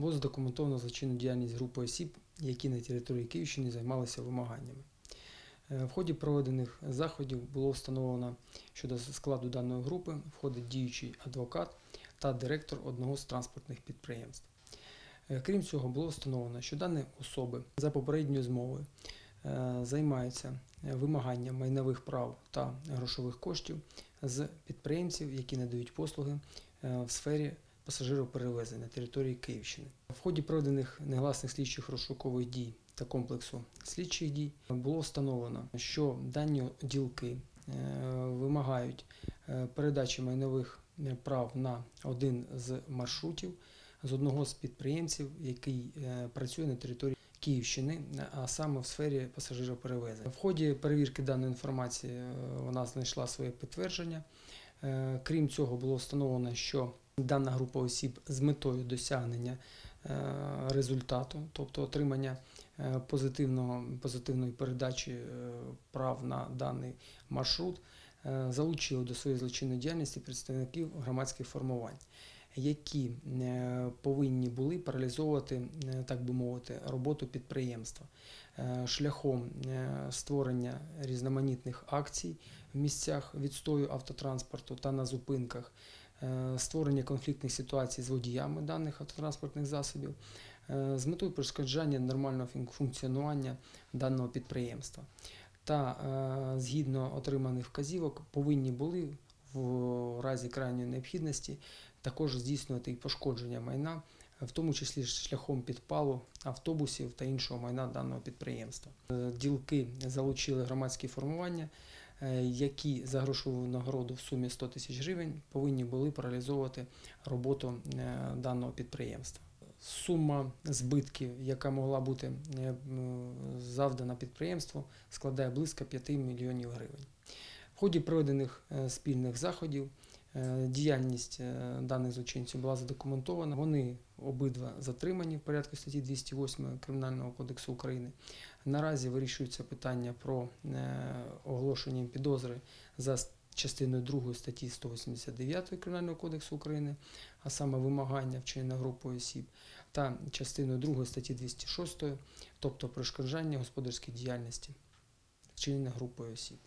було задокументовано злочинну діяльність групи осіб, які на території Київщини займалися вимаганнями. Е, В ході проведених заходів було встановлено, що до складу даної групи входить діючий адвокат та директор одного з транспортних підприємств. Е, Крім цього, було встановлено, що дані особи за попередньою змовою е, займаються вимаганням майнових прав та грошових коштів з підприємців, які надають послуги в сфері пасажироперевезень на території Київщини. В ході проведених негласних слідчих розшукових дій та комплексу слідчих дій було встановлено, що дані ділки е, вимагають е, передачі майнових е, прав на один з маршрутів з одного з підприємців, який працює на території Київщини, а саме в сфері пасажироперевезень. В ході перевірки даної інформації вона знайшла своє підтвердження. Крім цього, було встановлено, що дана група осіб з метою досягнення е, результату, тобто отримання е, позитивного, позитивної передачі е, прав на даний маршрут, залучили до своєї злочинної діяльності представників громадських формувань, які повинні були паралізовувати, так би мовити, роботу підприємства шляхом створення різноманітних акцій в місцях відстою автотранспорту та на зупинках, створення конфліктних ситуацій з водіями даних автотранспортних засобів е, з метою перешкоджання нормального фун- функціонування даного підприємства. Та е, згідно отриманих вказівок повинні були в разі крайньої необхідності також здійснювати і пошкодження майна, в тому числі шляхом підпалу автобусів та іншого майна даного підприємства. Е, Ділки залучили громадські формування, е, які за грошову нагороду в сумі 100 тисяч гривень повинні були паралізовувати роботу е, даного підприємства. Сума збитків, яка могла бути е, завдана підприємству, складає близько 5 мільйонів гривень. В ході проведених е, спільних заходів е, Е, діяльність е, даних злочинців була задокументована. Вони обидва затримані в порядку статті 208 Кримінального кодексу України. Наразі вирішується питання про е, оголошення підозри за частиною 2 статті 189 Кримінального кодексу України, а саме вимагання вчинення групою осіб, та частиною 2 статті 206, тобто перешкоджання господарської діяльності, вчинення групою осіб.